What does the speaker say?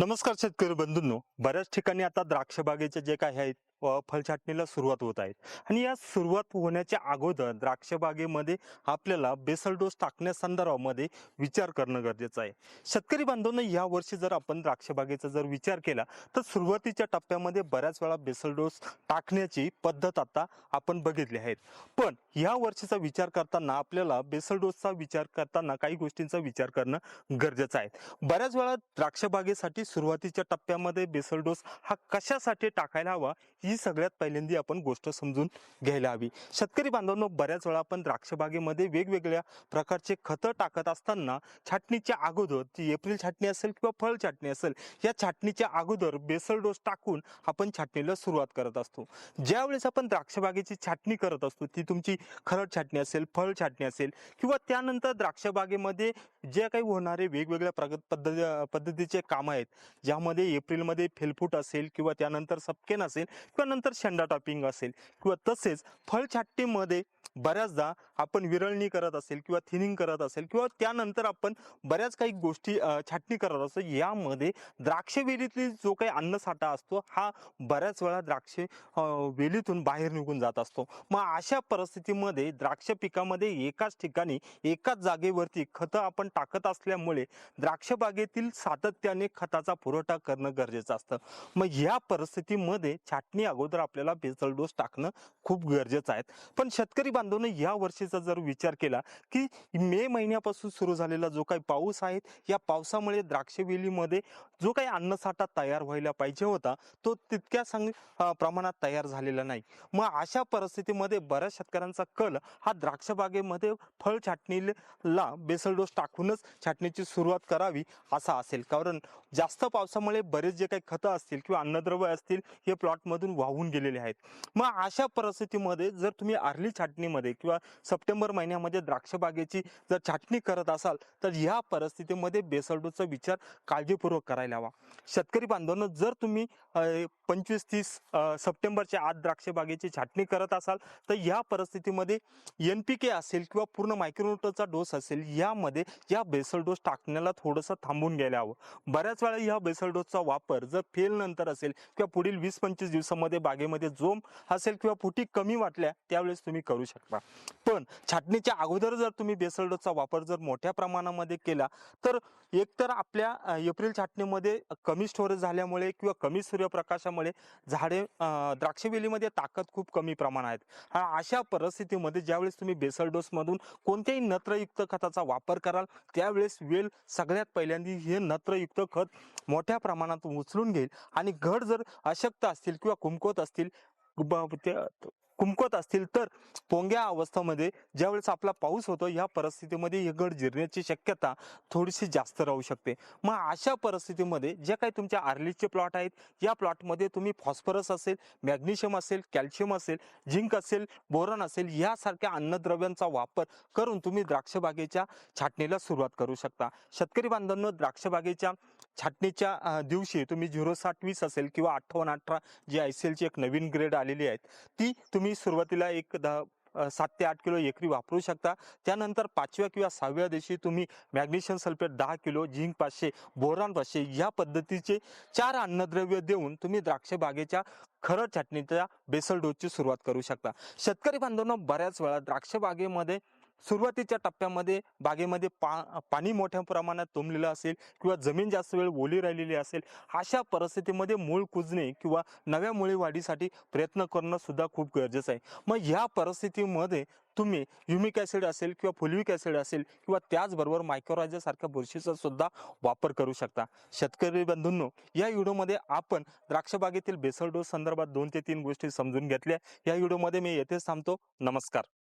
नमस्कार शेतकरी बंधूंनो. बऱ्याच ठिकाणी आता द्राक्ष बागेचे जे काही आहेत फळछाटणीला सुरुवात होत आहे. आणि या सुरुवात होण्याच्या अगोदर द्राक्ष बागेमध्ये आपल्याला बेसल डोस टाकण्यासंदर्भामध्ये विचार करणं गरजेचं आहे. शेतकरी बांधवांना या वर्षी जर आपण द्राक्ष बागेचा जर विचार केला तर सुरुवातीच्या टप्प्यामध्ये बऱ्याच वेळा बेसल डोस टाकण्याची पद्धत आता आपण बघितली आहेत. पण या वर्षीचा विचार करताना आपल्याला बेसल डोसचा विचार करताना काही गोष्टींचा विचार करणं गरजेचं आहे. बऱ्याच वेळा द्राक्ष बागेसाठी सुरुवातीच्या टप्प्यामध्ये बेसल डोस हा कशासाठी टाकायला हवा ही सगळ्यात पहिल्यांदी आपण गोष्ट समजून घ्यायला हवी. शेतकरी बांधवांनो बऱ्याच वेळा आपण द्राक्षबागेमध्ये वेगवेगळ्या प्रकारचे खतं टाकत असताना छाटणीच्या अगोदर ती एप्रिल छाटणी असेल किंवा फळ छाटणी असेल या छाटणीच्या अगोदर बेसल डोस टाकून आपण छाटणीला सुरुवात करत असतो. ज्यावेळेस आपण द्राक्षबागेची छाटणी करत असतो ती तुमची खरड छाटणी असेल फळ छाटणी असेल किंवा त्यानंतर द्राक्षबागेमध्ये जे काही होणारे वेगवेगळ्या प्रगत पद्धती पद्धतीचे कामं आहेत ज्यामध्ये एप्रिलमध्ये फेलफूट असेल किंवा त्यानंतर सपकेन असेल नंतर शेंडा टॉपिंग असेल किंवा तसेच फळ छाटणीमध्ये बऱ्याचदा आपण विरळणी करत असेल किंवा थिनिंग करत असेल किंवा त्यानंतर आपण बऱ्याच काही गोष्टी छाटणी करत असतो. यामध्ये द्राक्ष वेलीतील जो काही अन्नसाठा असतो हा बऱ्याच वेळा द्राक्ष वेलीतून बाहेर निघून जात असतो. मग अशा परिस्थितीमध्ये द्राक्ष पिकामध्ये एकाच ठिकाणी एकाच जागेवरती खतं आपण टाकत असल्यामुळे द्राक्ष बागेतील सातत्याने खताचा पुरवठा करणं गरजेचं असतं. मग या परिस्थितीमध्ये छाटणी अगोदर आपल्याला बेसल डोस टाकणं खूप गरजेचं आहे. पण शेतकरी बांधवांनो या वर्षीचा जर विचार केला की मे महिन्यापासून सुरू झालेला जो काही पाऊस आहे या पावसामुळे द्राक्षवेलीमध्ये जो काही अन्नसाठा तयार व्हायला पाहिजे होता तो तितक्या सांग प्रमाणात तयार झालेला नाही. मग अशा परिस्थितीमध्ये बऱ्याच शेतकऱ्यांचा कल हा द्राक्षबागेमध्ये फळ छाटणीला बेसल डोस टाकूनच छाटणीची सुरुवात करावी असा असेल. कारण जास्त पावसामुळे बरेच जे काही खतं असतील किंवा अन्नद्रव्य असतील हे प्लॉटमधून वाहून गेलेले आहेत. मग अशा परिस्थितीमध्ये जर तुम्ही अर्ली छाटणीमध्ये किंवा सप्टेंबर महिन्यामध्ये द्राक्ष बागेची जर छाटणी करत असाल तर ह्या परिस्थितीमध्ये बेसलडूचा विचार काळजीपूर्वक करायला हवा. शेतकरी बांधवांनो जर तुम्ही पंचवीस तीस सप्टेंबरच्या आत द्राक्ष बागेची छाटणी करत असाल तर या परिस्थितीमध्ये एन पी के असेल किंवा पूर्ण मायक्रोन्यूटनचा डोस असेल यामध्ये या बेसल डोस टाकण्याला थोडंसं थांबून घ्यायला हवं. बऱ्याच वेळा या बेसल डोसचा वापर जर फेल नंतर असेल किंवा पुढील वीस पंचवीस दिवसामध्ये बागेमध्ये जोम असेल किंवा फुटी कमी वाटल्या त्यावेळेस तुम्ही करू शकता. पण छाटणीच्या अगोदर जर तुम्ही बेसल डोसचा वापर जर मोठ्या प्रमाणामध्ये केला तर एकतर आपल्या एप्रिल छाटणीमध्ये कमी स्टोरेज झाल्यामुळे किंवा कमी सूर्यप्रकाशामुळे झाडे द्राक्षवेलीमध्ये ताकद खूप कमी प्रमाणात आहेत. अशा परिस्थितीमध्ये ज्यावेळेस तुम्ही बेसलडोसमधून कोणत्याही नत्रयुक्त खताचा वापर कराल त्यावेळेस वेल सगळ्यात पहिल्यांदा हे नत्रयुक्त खत मोठ्या प्रमाणात उचलून घेईल. आणि घड जर अशक्त असतील किंवा कुमकोत असतील ब- कुमकत असतील तर पोंग्या अवस्थेमध्ये ज्यावेळेस आपला पाऊस होतो या परिस्थितीमध्ये हे गड जिरण्याची शक्यता थोडीशी जास्त राहू शकते. मग अशा परिस्थितीमध्ये जे काही तुमच्या आर्लीचे प्लॉट आहेत या प्लॉटमध्ये तुम्ही फॉस्फरस असेल मॅग्नेशियम असेल कॅल्शियम असेल झिंक असेल बोरन असेल यासारख्या अन्नद्रव्यांचा वापर करून तुम्ही द्राक्षबागेच्या छाटणीला सुरुवात करू शकता. शेतकरी बांधवांनो द्राक्षबागेच्या छाटणीच्या दिवशी तुम्ही झिरो साठ वीस असेल किंवा अठ्ठावन्न अठरा जी आय सी एलची एक नवीन ग्रेड आलेली आहेत ती तुम्ही सुरुवातीला एक दहा सात ते आठ किलो एकरी वापरू शकता. त्यानंतर पाचव्या किंवा सहाव्या दिवशी तुम्ही मॅग्नेशियम सल्फेट दहा किलो झिंक पाचशे बोरान पाचशे या पद्धतीचे चार अन्नद्रव्य देऊन तुम्ही द्राक्ष बागेच्या खरं छाटणीच्या बेसल डोसची सुरुवात करू शकता. शेतकरी बांधवांना बऱ्याच वेळा द्राक्ष बागेमध्ये सुरुवातीच्या टप्प्यामध्ये बागेमध्ये पा पाणी मोठ्या प्रमाणात तुंबलेलं असेल किंवा जमीन जास्त वेळ ओली राहिलेली असेल अशा परिस्थितीमध्ये मूळ कुजणे किंवा नव्या मुळी वाढीसाठी प्रयत्न करणं सुद्धा खूप गरजेचं आहे. मग ह्या परिस्थितीमध्ये तुम्ही युमिक ॲसिड असेल किंवा फुलविक ॲसिड असेल किंवा त्याचबरोबर मायक्रोरायझा सारख्या बुरशीचा सुद्धा वापर करू शकता. शेतकरी बंधूंनो या व्हिडिओमध्ये आपण द्राक्षबागेतील बेसळ बेसल डोस संदर्भात दोन ते तीन गोष्टी समजून घेतल्या. या व्हिडिओमध्ये मी येथेच थांबतो. नमस्कार.